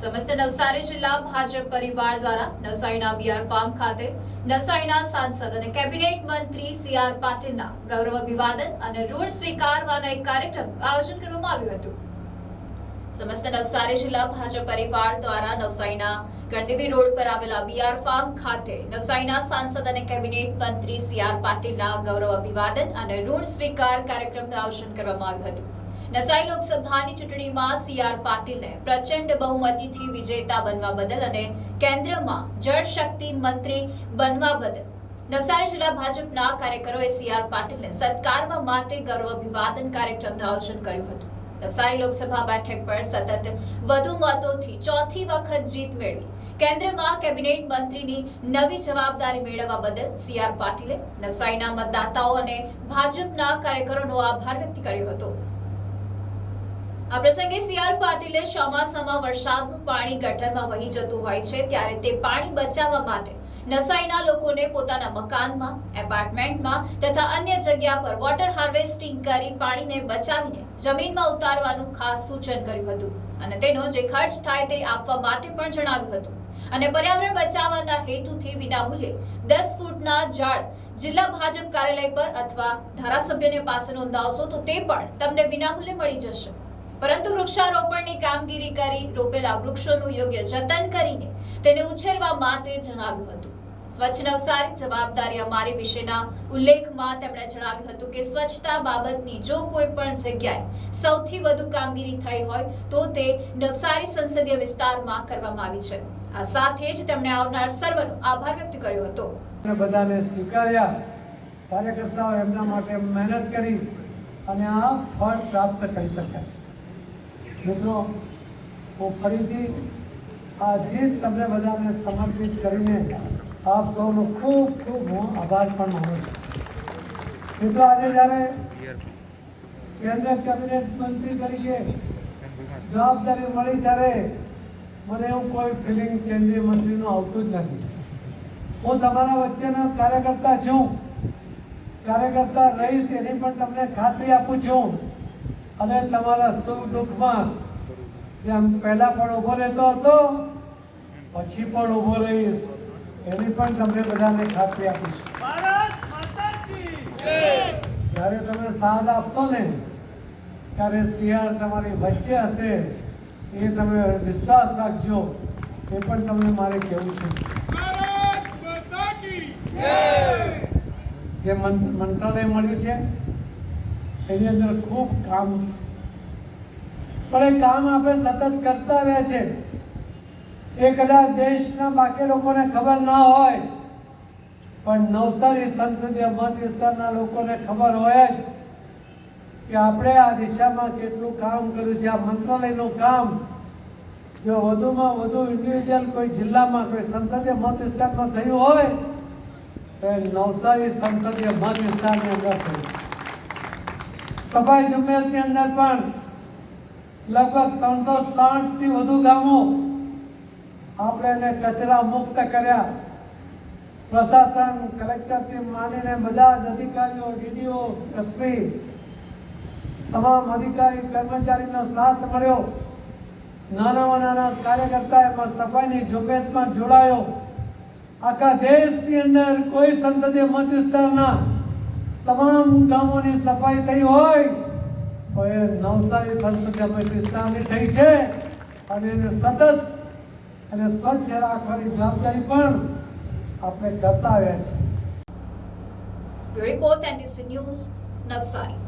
સમસ્ત નવસારી જિલ્લા ભાજપ પરિવાર દ્વારા નવસારીના બીઆર ફાર્મ ખાતે નવસારીના સાંસદ અને કેબિનેટ મંત્રી સી આર પાટીલના ગૌરવ અભિવાદન અને ઋણ સ્વીકારવાના એક કાર્યક્રમનું આયોજન કરવામાં આવ્યું હતું. સમસ્ત નવસારી જિલ્લા ભાજપ પરિવાર દ્વારા નવસારીના ગણદેવી રોડ પર આવેલા બીઆર ફાર્મ ખાતે નવસારીના સાંસદ અને કેબિનેટ મંત્રી સી આર પાટીલના ગૌરવ અભિવાદન અને ઋણ સ્વીકાર કાર્યક્રમનું આયોજન કરવામાં આવ્યું હતું. નવસારી લોકસભાની ચૂંટણીમાં સી આર પાટીલને પ્રચંડ બહુમતીથી વિજેતા બનવા બદલ અને કેન્દ્રમાં જળશક્તિ મંત્રી બનવા બદલ. નવસારી જિલ્લા ભાજપના કાર્યકરોએ સી આર પાટીલને સત્કારવા માટે ગૌરવ અભિવાદન કાર્યક્રમનું આયોજન કર્યું હતું. નવસારી લોકસભા બેઠક પર સતત વધુ મતોથી ચોથી વખત જીત મેળવી. કેન્દ્રમાં કેબિનેટ મંત્રીની નવી જવાબદારી મેળવવા બદલ સી આર પાટીલે નવસારીના મતદાતાઓ અને ભાજપના કાર્યકરોનો આભાર વ્યક્ત કર્યો હતો. આ પ્રસંગે સીઆર પાટીલે ચોમાસામાં વરસાદનું પાણી ગટરમાં વહી જતું હોય છે, ત્યારે તે પાણી બચાવવા માટે નવસારીના લોકોને પોતાના મકાનમાં, એપાર્ટમેન્ટમાં તથા અન્ય જગ્યા પર વોટર હાર્વેસ્ટિંગ કરી પાણીને બચાવીને જમીનમાં ઉતારવાનું ખાસ સૂચન કર્યું હતું. અને તેનો જે ખર્ચ થાય તે આપવા માટે પણ જણાવ્યું હતું. અને પર્યાવરણ બચાવવાના હેતુથી વિનામૂલ્યે દસ ફૂટના ઝાડ જિલ્લા ભાજપ કાર્યાલય પર અથવા ધારાસભ્યને પાસે નોંધાવશો તો તે પણ તમને વિનામૂલ્યે મળી જશે. પરંતુ વૃક્ષારોપણની કામગીરી કરી રોપેલા વૃક્ષોનું યોગ્ય જતન કરીને તેને ઉછેરવા માટે જણાવ્યું હતું. સ્વચ્છ નવસારી જવાબદારી અમારી વિશેના ઉલ્લેખમાં તેમણે જણાવ્યું હતું કે સ્વચ્છતા બાબતની જો કોઈ પણ જગ્યાએ સૌથી વધુ કામગીરી થઈ હોય તો તે નવસારી સંસદીય વિસ્તારમાં કરવામાં આવી છે. આ સાથે જ તેમણે આવનાર સર્વનો આભાર વ્યક્ત કર્યો હતો. બધાને સ્વીકાર્યા. કાર્યકર્તાઓ એમના માટે મહેનત કરી અને આ ફળ પ્રાપ્ત કરી શક્યા મિત્રો, હું ફરીથી આ જીત તમને બધાને સમર્પિત કરીને આપ સૌનો ખૂબ ખૂબ હું આભાર પણ માનું છું. મિત્રો, આજે જ્યારે કેન્દ્ર કેબિનેટ મંત્રી તરીકે જવાબદારી મળી ત્યારે મને એવું કોઈ ફિલિંગ કેન્દ્રીય મંત્રીનું આવતું જ નથી. હું તમારા વચ્ચેના કાર્યકર્તા છું. કાર્યકર્તા રહીશ એની પણ તમને ખાતરી આપું છું. અને તમારા સુખ દુઃખમાં જેમ પહેલા પણ ઊભો રહેતો હતો પછી પણ ઊભો રહીશ. એની પણ તમને બધાને ખાતરી આપીશ. જ્યારે તમે સાથ આપશો ને ત્યારે શિયાળ તમારી વચ્ચે હશે એ તમે વિશ્વાસ રાખજો. એ પણ તમને મારે કહેવું છે. ભારત જે મંત્રાલય મળ્યું છે એની અંદર ખૂબ કામ પણ એ કામ આપણે સતત કરતા રહ્યા છે. એ કદાચ દેશના બાકી લોકોને ખબર ના હોય, પણ નવસારી સંસદીય મત વિસ્તારના લોકોને ખબર હોય જ કે આપણે આ દિશામાં કેટલું કામ કર્યું છે. આ મંત્રાલયનું કામ જો વધુમાં વધુ ઇન્ડિવિજ્યુઅલ કોઈ જિલ્લામાં, કોઈ સંસદીય મત વિસ્તારમાં થયું હોય, તો એ નવસારી સંસદીય મત વિસ્તારની અંદર થયું. સફાઈ ઝુંબેશની અંદર પણ લગભગ ત્રણસો સાઠથી વધુ ગામો આપણે એને કચરા મુક્ત કર્યા. પ્રશાસન કલેક્ટરથી માંડીને બધા જ અધિકારીઓ, ડીડીઓ, એસપી, તમામ અધિકારી, કર્મચારીનો સાથ મળ્યો. નાનામાં નાના કાર્યકર્તા એમાં સફાઈની ઝુંબેશમાં જોડાયો. આખા દેશની અંદર કોઈ સંસદીય મત વિસ્તારના તમામ ગામોની સફાઈ થઈ હોય, તો એ નવસારી સંસ્કૃતિ આપણી વિસ્તારની થઈ છે. અને એને સતત અને સ્વચ્છ રાખવાની જવાબદારી પણ આપણે કરતા આવ્યા bureau report NDC news Navsari